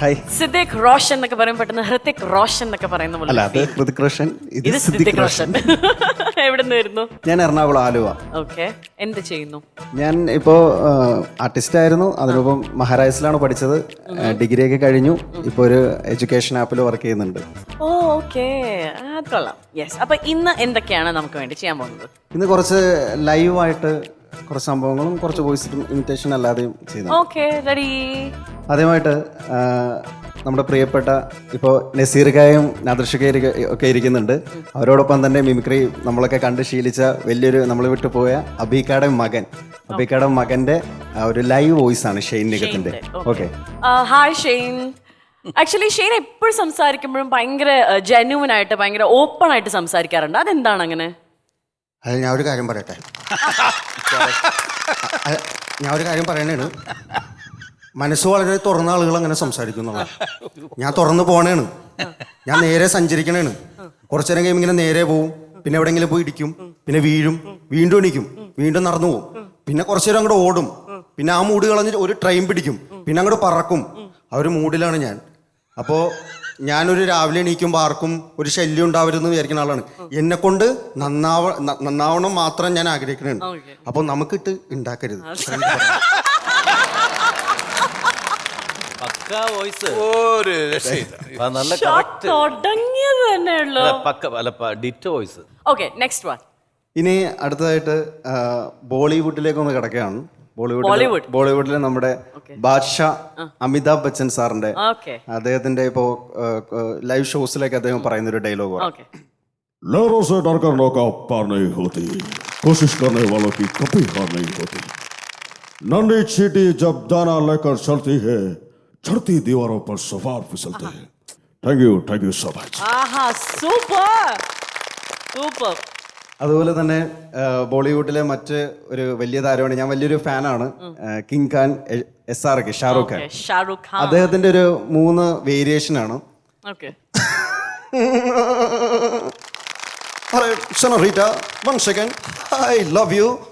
Hi Siddique Roshan എന്നൊക്കെ പറയും പെട്ടെന്ന് ഹൃതിക് റോഷൻ എന്നൊക്കെ പറയുന്ന പോലെ. അല്ല അത് ഹൃതിക് റോഷൻ ഇത് ഇത് സിദ്ദിഖ് റോഷൻ. റോഷൻ. എവിടെ നിന്ന് വരുന്നു? ഞാൻ എറണാകുളം ആലുവ. ഓക്കെ. എന്ത് ചെയ്യുന്നു? ഞാൻ ഇപ്പോൾ ആർട്ടിസ്റ്റ് ആയിരുന്നു. അതിനൊപ്പം മഹാരാജസിലാണ് പഠിച്ചത്. ഡിഗ്രി ഒക്കെ കഴിഞ്ഞു. ഇപ്പോൾ ഒരു എഡ്യൂക്കേഷൻ ആപ്പിൽ വർക്ക് ചെയ്യുന്നുണ്ട്. ഓ ഓക്കെ. കൊള്ളാം. യെസ് അപ്പൊ ഇന്ന് എന്തൊക്കെയാണ് നമുക്ക് വേണ്ടി ചെയ്യാൻ പോകുന്നത്? ഇന്ന് കുറച്ച് ലൈവായിട്ട് കുറച്ച് സംഭവങ്ങളും കുറച്ച് വോയിസ് ഇമിറ്റേഷൻ അല്ലാതെയും ചെയ്തു. ഓക്കെ റെഡി ആദ്യമായിട്ട് നമ്മുടെ പ്രിയപ്പെട്ട ഇപ്പോൾ നസീർക്കായും നാദൃഷികയും ഒക്കെ ഇരിക്കുന്നുണ്ട്. അവരോടൊപ്പം തന്നെ മിമിക്രി നമ്മളൊക്കെ കണ്ട് ശീലിച്ച വലിയൊരു നമ്മൾ വിട്ടു പോയ അബീക്കയുടെ മകൻ. അബീക്കയുടെ മകന്റെ ഒരു ലൈവ് വോയിസ് ആണ് Shane നിഗത്തിന്റെ. Okay hi Shane. Actually Shane എപ്പോഴും സംസാരിക്കുമ്പോഴും ഭയങ്കര ജെന്യൂൻ ആയിട്ട് ഭയങ്കര ഓപ്പൺ ആയിട്ട് സംസാരിക്കാറുണ്ട്. അതെന്താണ് അങ്ങനെ? അത് ഞാൻ ഒരു കാര്യം പറയട്ടെ. ഞാൻ ഒരു കാര്യം പറയണേണ്. മനസ്സ് വളരെ തുറന്ന ആളുകൾ അങ്ങനെ സംസാരിക്കുന്നുള്ള ഞാൻ തുറന്നു പോണേണ്. ഞാൻ നേരെ സഞ്ചരിക്കണേണ്. കുറച്ചു നേരം കഴിയുമ്പോൾ ഇങ്ങനെ നേരെ പോവും. പിന്നെ എവിടെയെങ്കിലും പോയി ഇടിക്കും. പിന്നെ വീഴും. വീണ്ടും എണീക്കും. വീണ്ടും നടന്നു പോകും പിന്നെ കുറച്ചു നേരം അങ്ങോട്ട് ഓടും. പിന്നെ ആ മൂട് കളഞ്ഞ് ഒരു ട്രെയിൻ പിടിക്കും. പിന്നെ അങ്ങോട്ട് പറക്കും. ആ ഒരു മൂഡിലാണ് ഞാൻ. അപ്പോൾ ഞാനൊരു രാവിലെ എണീക്കുമ്പോൾ ആർക്കും ഒരു ശല്യം ഉണ്ടാവരുതെന്ന് വിചാരിക്കുന്ന ആളാണ്. എന്നെ കൊണ്ട് നന്നാവ ന- നന്നാവണം മാത്രം ഞാൻ ആഗ്രഹിക്കുന്നുണ്ട് അപ്പൊ അപ്പോൾ നമുക്കിട്ട് ഉണ്ടാക്കരുത് പക്ക വോയിസ്. ഒരു രക്ഷയില്ല. നല്ല കറക്റ്റ്. തുടങ്ങിയത് പക്ക അല്ല ഡിറ്റ് വോയിസ്. Okay next one. ഇനി അടുത്തതായിട്ട് ആ, ബോളിവുഡിലേക്ക് ഒന്ന് കിടക്കുകയാണ്. ബോളിവുഡ് ബോളിവുഡ്. ബോളിവുഡിലെ നമ്മുടെ ബാദ്ഷാ അമിതാഭ് ബച്ചൻ സാറിന്റെ ഓക്കെ അദ്ദേഹത്തിന്റെ ഇപ്പോ ലൈവ് ഷോസിലേക്ക് അദ്ദേഹം പറയുന്ന ഒരു ഡയലോഗ് ഓക്കെ लहरों से डरकर नौका पार नहीं होती कोशिश करने वालों की कभी हार नहीं होती नन्ही चीटी जब दाना लेकर चलती है चढ़ती दीवारों पर सवार फिसलते हैं thank you thank you so much Aaha super super അതുപോലെ തന്നെ ബോളിവുഡിലെ മറ്റ് ഒരു വലിയ താരമാണ്. ഞാൻ വലിയൊരു ഫാനാണ്. King Khan S R K Shahrukh Khan. Shahrukh Khan. അദ്ദേഹത്തിന്റെ ഒരു മൂന്ന് വേരിയേഷൻ ആണ്. One second I love you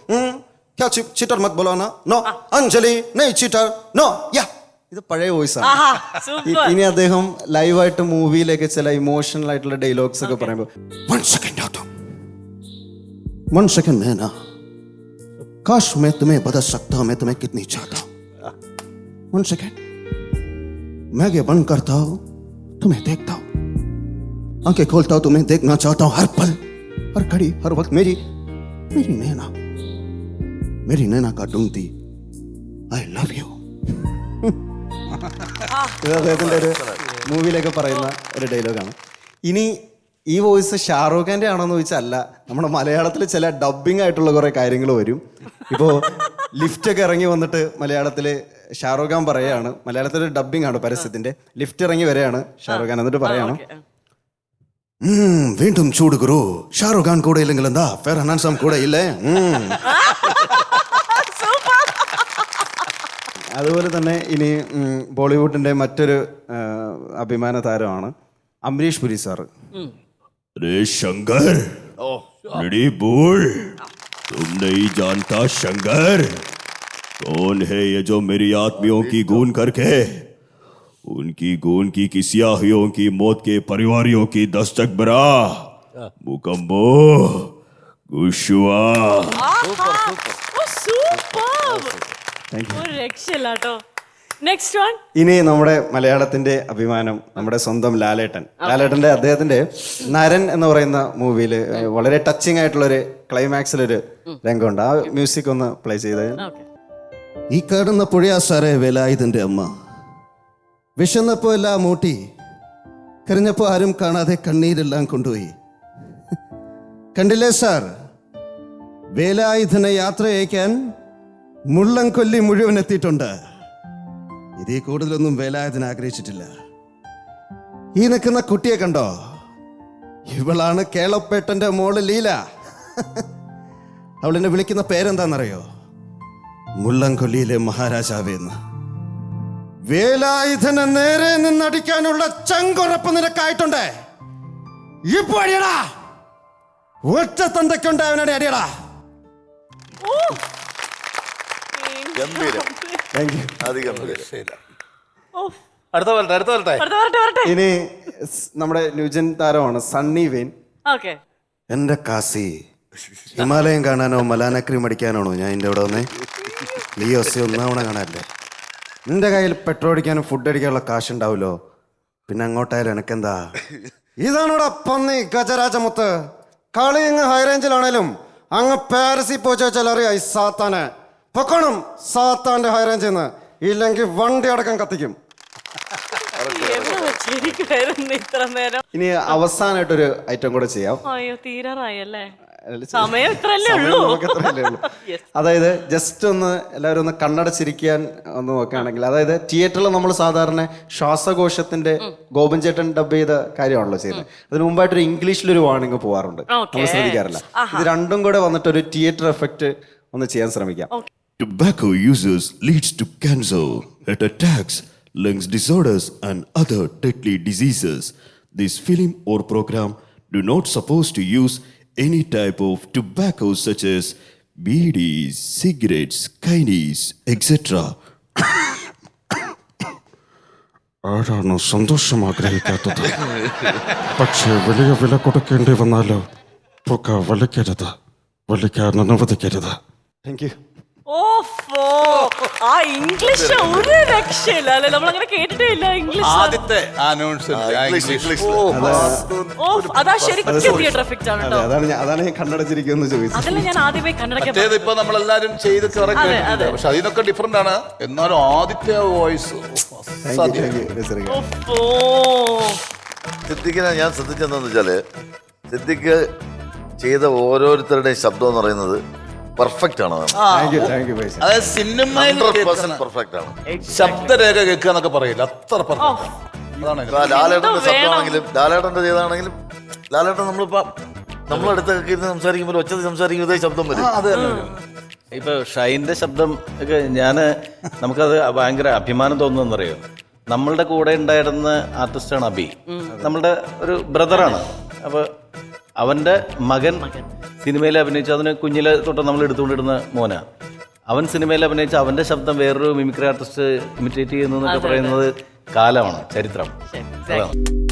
Chittoor മത് ബോലോന? നോ. അഞ്ജലി നെയ് ചിറ്റർ നോ. യാ. ഇത് പഴയ വോയിസ് ആണ്. ഇനി അദ്ദേഹം ലൈവായിട്ട് മൂവിയിലേക്ക് ചില ഇമോഷണൽ ആയിട്ടുള്ള ഡയലോഗ്സ് ഒക്കെ പറയുമ്പോൾ വൺ സെക്കൻഡ് वन सेकेंड है ना काश मैं तुम्हें बदल सकता मैं तुम्हें कितनी चाहता वन सेकेंड मैं ये बंद करता हूं तुम्हें देखता हूं आंखें खोलता हूं तुम्हें देखना चाहता हूं हर पल हर घड़ी हर वक्त मेरी मेरी नैना मेरी नैना का ढूंढती आई लव यू ഇത് അദ്ദേഹത്തിന്റെ ഒരു മൂവിയിലൊക്കെ പറയുന്ന ഒരു ഡയലോഗാണ് ഇനി ഈ വോയിസ് ഷാറൂഖ് ഖാന്റെ ആണോന്ന് ചോദിച്ചല്ല. നമ്മുടെ മലയാളത്തിൽ ചില ഡബിങ് ആയിട്ടുള്ള കുറെ കാര്യങ്ങൾ വരും. ഇപ്പോ ലിഫ്റ്റ് ഒക്കെ ഇറങ്ങി വന്നിട്ട് മലയാളത്തിൽ ഷാറൂഖ് ഖാൻ പറയാണ്. മലയാളത്തിൽ ഡബിങ് ആണ് പരസ്യത്തിന്റെ. ലിഫ്റ്റ് ഇറങ്ങി വരെയാണ് ഷാറൂഖ് ഖാൻ എന്നിട്ട് പറയാണ്. വീണ്ടും ചൂട് ഗുരു ഷാറുഖ് ഖാൻ കൂടെ ഇല്ലെങ്കിൽ എന്താ? ഫെർ ഹനാൻസാം കൂടെ ഇല്ലേ? അതുപോലെ തന്നെ ഇനി ബോളിവുഡിന്റെ മറ്റൊരു അഭിമാന താരമാണ് അംരീഷ് പുരി സാറ്. अरे शंकर रेडी बोल तुम नहीं जानता शंकर कौन है ये जो मेरी आत्मियों की गून करके? उनकी गून की किसियाहियों की मौत के परिवारियों की दस्तक बरा? मुकम्बो गुशुआ। थैंक यू നെക്സ്റ്റ് വൺ ഇനി നമ്മുടെ മലയാളത്തിന്റെ അഭിമാനം നമ്മുടെ സ്വന്തം ലാലേട്ടൻ. ലാലേട്ടന്റെ അദ്ദേഹത്തിന്റെ നരൻ എന്ന് പറയുന്ന മൂവിയിൽ വളരെ ടച്ചിങ് ആയിട്ടുള്ള ഒരു ക്ലൈമാക്സിലൊരു രംഗമുണ്ട്. ആ മ്യൂസിക് ഒന്ന് പ്ലേ ചെയ്ത്. ഓക്കെ ഈ കാണുന്ന പുഴയാ സാറേ വേലായുധന്റെ അമ്മ. വിശന്നപ്പോ എല്ലാം മൂട്ടി കരഞ്ഞപ്പോ ആരും കാണാതെ കണ്ണീരെല്ലാം കൊണ്ടുപോയി. കണ്ടില്ലേ സാർ? വേലായുധനെ യാത്ര അയക്കാൻ മുള്ളം കൊല്ലി മുഴുവൻ എത്തിയിട്ടുണ്ട്. ഇതിൽ കൂടുതലൊന്നും വേലായുധൻ ആഗ്രഹിച്ചിട്ടില്ല. ഈ നിൽക്കുന്ന കുട്ടിയെ കണ്ടോ? ഇവളാണ് കേളപ്പേട്ടന്റെ മോൾ ലീല. അവളെന്നെ വിളിക്കുന്ന പേരെന്താണെന്നറിയോ മുള്ളംകൊല്ലിയിലെ മഹാരാജാവേന്ന് വേലായുധനെ നേരെ നിന്നടിക്കാനുള്ള ചങ്കുറപ്പ് നിനക്കായിട്ടുണ്ട്. ഇപ്പൊ അടിയടാ. ഒറ്റ തന്തയ്ക്കുണ്ട് അവനടെ അടിയടാ. ഗംഭീരം താങ്ക് യു അടുത്ത വരട്ടെ അടുത്ത വരട്ടെ അടുത്ത വരട്ടെ വരട്ടെ. ഇനി സ് നമ്മുടെ ന്യൂജൻ താരമാണ് സണ്ണി വെയിൻ ഓക്കെ. എന്റെ കാസി ഹിമാലയം കാണാനോ മലാനക്രീം അടിക്കാനാണോ ഞാൻ എന്റെ ഇവിടെ വന്നേ? ലിയോസി ഒന്നാവണ കാണാനല്ലേ നിന്റെ കയ്യിൽ പെട്രോൾ അടിക്കാനും ഫുഡ് അടിക്കാനുള്ള കാശ് ഉണ്ടാവുമല്ലോ പിന്നെ അങ്ങോട്ടായാലും എനക്കെന്താ? ഇതാണോടാ പന്നി ഗജരാജമുത്ത്. കളി ഇങ്ങ് ഹൈറേഞ്ചിലാണേലും അങ്ങ് പാരസിൽ പോയി ചോദിച്ചാൽ അറിയാം ഈ സാത്താനെ. പൊക്കണം സാത്താന്റെ ഹൈറേഞ്ച് എന്ന്. നിന്ന് ഇല്ലെങ്കിൽ വണ്ടി അടക്കം കത്തിക്കും. ഇത്ര നേരം? ഇനി അവസാനമായിട്ടൊരു ഐറ്റം കൂടെ ചെയ്യാം. അയ്യോ തീരാറായി സമയം ഇത്രല്ലേ സമയം ഉള്ളൂ. നമുക്ക് ഇത്രയല്ലേ ഉള്ളൂ. അതായത് ജസ്റ്റ് ഒന്ന് എല്ലാവരും ഒന്ന് കണ്ണടച്ചിരിക്കാൻ ഒന്ന് നോക്കുകയാണെങ്കിൽ അതായത് തിയേറ്ററിൽ നമ്മൾ സാധാരണ ശ്വാസകോശത്തിന്റെ ഗോപൻ ചേട്ടൻ ഡബ് ചെയ്ത കാര്യമാണല്ലോ ചെയ്യുന്നത്. അതിന് മുമ്പായിട്ടൊരു ഇംഗ്ലീഷിലൊരു വാണിംഗ് പോവാറുണ്ട്. നമ്മൾ ശ്രദ്ധിക്കാറില്ല. ഇത് രണ്ടും കൂടെ വന്നിട്ട് ഒരു തിയേറ്റർ എഫക്റ്റ് ഒന്ന് ചെയ്യാൻ ശ്രമിക്കാം. Tobacco users leads to cancer, heart attacks, lungs disorders, and other deadly diseases. This film or program do not supposed to use any type of tobacco such as beedies, cigarettes, kinies, etc. ആരാണ് സന്തോഷം ആഗ്രഹിക്കാത്തത് പക്ഷേ വലിയ വില കൊടുക്കേണ്ടി വന്നാലോ പുക വലിക്കരുത് വലിക്കാൻ അനുവദിക്കരുത് താങ്ക് യു ഓഫോ. ആ ഇംഗ്ലീഷ് ഒരു രക്ഷയില്ല അല്ലെ? നമ്മൾ അങ്ങനെ കേട്ടിട്ടേ ഇല്ല ഇംഗ്ലീഷ് ആദ്യത്തെ അതാ ശരിക്കും തിയേറ്റർ എഫക്റ്റ് ആണ് അതെ കേട്ടോ. അതാണ് ഞാൻ അതാണ് ഞാൻ ചോദിച്ചത്. അതല്ല ഞാൻ ആദ്യമേ കണ്ണടക്കാൻ മറ്റേത് ഇപ്പൊ നമ്മളെല്ലാരും ചെയ്ത് അതെ. പക്ഷെ അതിനൊക്കെ ഡിഫറെന്റ് ആണ്. എന്നാലും ആദ്യത്തെ voice thank you thank you നസീർക്ക. ഓഫോ. സിദ്ദിഖിനെ ഞാൻ ശ്രദ്ധിച്ചെന്താന്ന് വെച്ചാൽ സിദ്ദിഖ് ചെയ്ത ഓരോരുത്തരുടെയും ശബ്ദം എന്ന് പറയുന്നത് പെർഫെക്റ്റ് ആണ് അതായത് സിനിമയിൽ കേൾക്കുന്ന പെർഫെക്റ്റ് ആണ്. ശബ്ദരേഖ കേൾക്കുക എന്നൊക്കെ പറയില്ല? അത്ര perfect. അതാണ് ഇപ്പൊ ലാലേട്ടന്റെ എന്തോ വേണം. ശബ്ദമാണെങ്കിലും ലാലേട്ടന്റെ ചെയ്താണെങ്കിലും ലാലേട്ടൻ നമ്മളിപ്പോ നമ്മളടുത്തൊക്കെ ഇരുന്ന് സംസാരിക്കുമ്പോൾ ഒച്ചത്തിൽ സംസാരിക്കുമ്പോൾ ഇതേ ശബ്ദം വരും. ഇപ്പൊ ഷൈന്റെ ശബ്ദം ഒക്കെ ഞാൻ നമുക്കത് ഭയങ്കര അഭിമാനം തോന്നുന്നറിയോ നമ്മളുടെ കൂടെ ഉണ്ടായിരുന്ന ആർട്ടിസ്റ്റാണ് അബി. നമ്മളുടെ ഒരു ബ്രദറാണ്. അപ്പൊ അവന്റെ മകൻ സിനിമയിൽ അഭിനയിച്ചു അതിന് കുഞ്ഞിലെ തൊട്ട് നമ്മൾ എടുത്തുകൊണ്ടിരുന്ന മോന. അവൻ സിനിമയിൽ അഭിനയിച്ച അവന്റെ ശബ്ദം വേറൊരു മിമിക്രി ആർട്ടിസ്റ്റ് ഇമിറ്റേറ്റ് ചെയ്യുന്നു എന്നൊക്കെ പറയുന്നത് കാലമാണ് ചരിത്രം. അതാണ്.